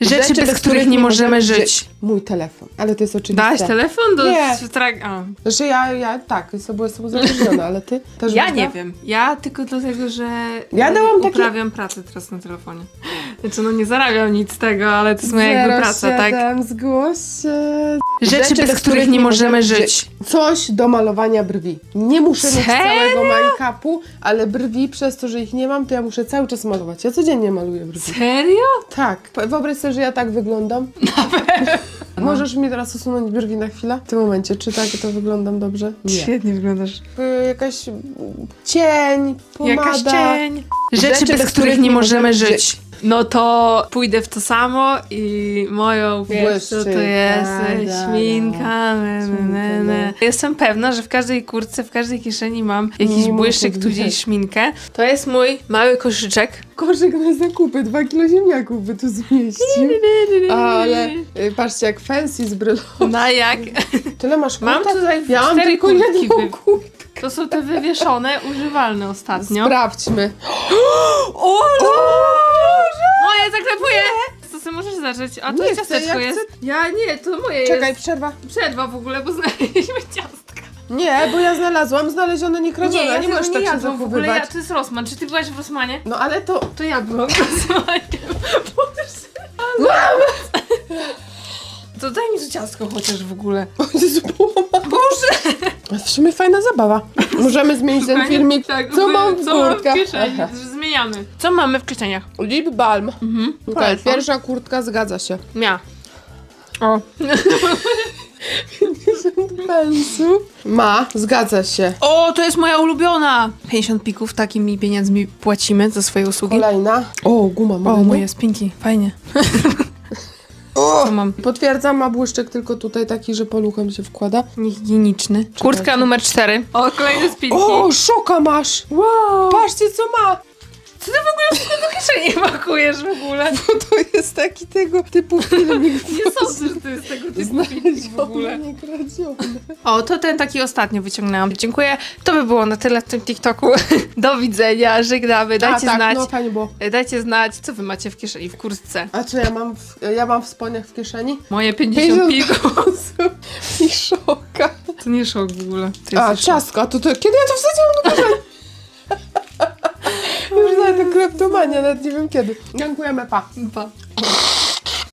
Rzeczy, bez których nie możemy żyć. Mój telefon, ale to jest oczywiste. Dałaś telefon do Nie. trak... A. Znaczy ja, ja tak, sobie jestem uzależniona, ale ty też Ja nie wiem. Ja tylko dlatego, że Ja dałam takie- uprawiam pracę teraz na telefonie. Znaczy, no nie zarabiam nic z tego, ale to jest moja jakby praca, tak? 07, zgłoś się. Rzeczy, bez których nie możemy żyć. Coś do malowania brwi. Nie muszę mieć Serio? całego make-upu, ale brwi przez to, że ich nie mam, to ja muszę cały czas malować. Ja codziennie maluję brwi. Serio? Tak. Po- Wyobraź sobie, że ja tak wyglądam. Możesz mi teraz usunąć brwi na chwilę? W tym momencie, czy tak to wyglądam dobrze? Nie. Świetnie wyglądasz. Y, Jakaś mm, cień, pomada. Jakaś cień. Rzeczy, bez których nie możemy żyć. No to pójdę w to samo i moją wiesz, co to jest da, śminka, ne, ne, ne, ne. Jestem pewna, że w każdej kurtce, w każdej kieszeni mam jakiś Minimum błyszczyk, tu gdzieś śminkę. To jest mój mały koszyczek. Koszyk na zakupy, dwa kilo ziemniaków by tu zmieścił. Ale y, patrzcie, jak fancy z brylą. Na jak? Tyle masz Mam kurtek? tutaj Ja mam tylko jedną kurtkę. To są te wywieszone, używalne ostatnio. Sprawdźmy. O, no! Zacząć? A to Nie chcę, ciasteczko ja jest. Ja nie, to moje Czekaj, jest. przerwa. Przerwa w ogóle, bo znaleźliśmy ciastka. Nie, bo ja znalazłam, znalezione, nie kradzione. Nie, ja nie tego możesz nie tak się jadłam w ogóle. Ja, to jest Rosman. Czy ty byłaś w Rosmanie? No ale to... To ja byłam w Rosmanie. To daj mi to ciastko chociaż w ogóle. O Jezu. Boże! W sumie fajna zabawa. Możemy zmienić ten filmik. Tak, co mam w co mam w kurtkach? kieszeni? Aha. Zmieniamy. Co mamy w kieszeniach? Lip balm. Mhm. Pierwsza kurtka zgadza się. Mia. O. Pensów. Ma, zgadza się. o, to jest moja ulubiona. 50 pików, takimi pieniędzmi płacimy za swoje usługi. Kolejna. O, guma O, mogę, moje spinki, fajnie. O! Co mam? Potwierdzam, ma błyszczyk tylko tutaj taki, że poluchem się wkłada. Niehigieniczny. Kurtka numer 4. O, kolejne spinki. O, szoka masz! wow. Patrzcie, co ma! Co ty w ogóle z tego kieszeni pakujesz w ogóle? Bo to jest taki tego typu filmik. Nie sądzę, że to jest tego typu spinki w ogóle. O, to ten taki ostatnio wyciągnęłam. Dziękuję. To by było na tyle w tym TikToku. Do widzenia, żegnamy. Dajcie A, tak, znać. no fajnie było. Dajcie znać, co wy macie w kieszeni, w kurtce. A co ja mam w, ja mam w spodniach w kieszeni? Moje 50 pików. osób i szoka. To nie szok w ogóle. To A, jest szok. ciastka, to, to kiedy ja to wsadziłam do kieszeni? Kleptomania, nawet nie wiem kiedy. Dziękujemy, pa. Pa.